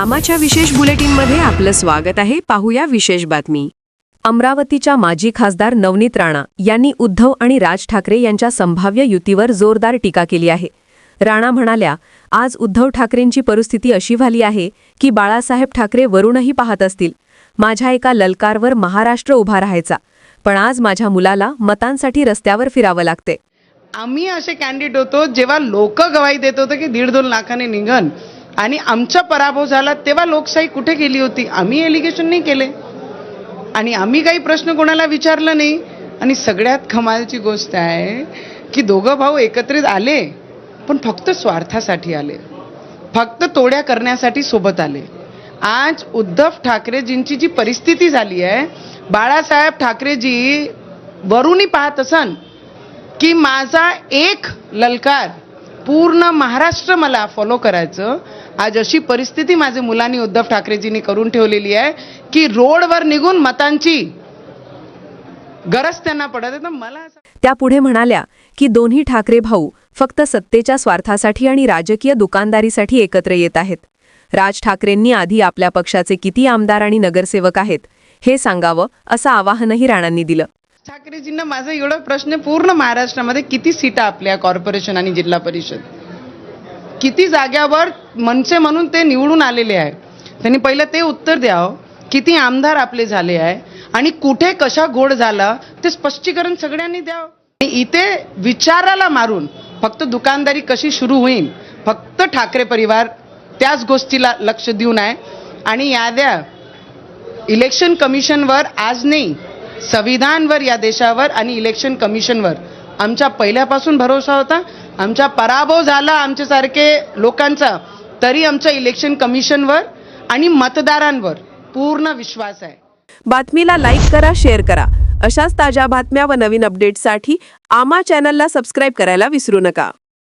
आमाच्या विशेष बुलेटिनमध्ये आपलं स्वागत आहे. पाहूया विशेष बातमी. अमरावतीच्या माजी खासदार नवनीत राणा यांनी उद्धव आणि राज ठाकरे यांच्या संभाव्य युतीवर जोरदार टीका केली आहे. राणा म्हणाल्या आज उद्धव ठाकरेंची परिस्थिती अशी झाली आहे की बाळासाहेब ठाकरे वरूनही पाहत असतील. माझ्या एका ललकारवर महाराष्ट्र उभा राहायचा. पण आज माझ्या मुलाला मतांसाठी रस्त्यावर फिरावं लागते आम्ही असे कॅन्डिडेट होतो जेव्हा लोक गवाही देत होते की दीड दोन लाखाने निघन. आणि आमचा पराभव झाला तेव्हा लोकशाही कुठे गेली होती? आम्ही एलिगेशन नाही केले. आणि आम्ही काही प्रश्न कोणाला विचारलं नाही. आणि सगळ्यात कमालची गोष्ट आहे की दोघं भाऊ एकत्रित आले पण फक्त स्वार्थासाठी आले. फक्त तोड्या करण्यासाठी सोबत आले. आज उद्धव ठाकरेजींची जी परिस्थिती झाली आहे बाळासाहेब ठाकरेजी वरूनही पाहत असन की माझा एक ललकार पूर्ण महाराष्ट्र मला फॉलो करायचं आज अशी परिस्थिती माझ्या मुलांनी उद्धव ठाकरेजींनी करून ठेवलेली आहे की रोडवर निघून मतांची गरज त्यांना पडत मला त्या पुढे म्हणाल्या की दोन्ही ठाकरे भाऊ फक्त सत्तेच्या स्वार्थासाठी आणि राजकीय दुकानदारीसाठी एकत्र येत आहेत. राज ठाकरेंनी आधी आपल्या पक्षाचे किती आमदार आणि नगरसेवक आहेत हे सांगावं असं आवाहनही राणांनी दिलं. ठाकरेजींना माझा एवढा प्रश्न पूर्ण महाराष्ट्रामध्ये किती सीटा आपल्या कॉर्पोरेशन आणि जिल्हा परिषद? किती जाग्यावर मनसे म्हणून ते निवडून आलेले आहे? त्यांनी पहिलं ते उत्तर द्यावं हो. किती आमदार आपले झाले आहे? आणि कुठे कशा घोड झाला? ते स्पष्टीकरण सगळ्यांनी द्यावं हो. आणि इथे विचाराला मारून फक्त दुकानदारी कशी सुरू होईल? फक्त ठाकरे परिवार त्याच गोष्टीला लक्ष देऊन आहे. आणि याद्या इलेक्शन कमिशनवर आज नाही संविधानवर या देशावर आणि इलेक्शन कमिशनवर. आमच्या पहिल्यापासून भरोसा होता. आमचा पराभव झाला आमच्यासारखे लोकांचा. तरी आमच्या इलेक्शन कमिशनवर आणि मतदारांवर पूर्ण विश्वास आहे. बातमीला लाईक करा शेअर करा. अशाच ताज्या बातम्या व नवीन अपडेट्ससाठी आमा चॅनलला सबस्क्राईब करायला विसरू नका.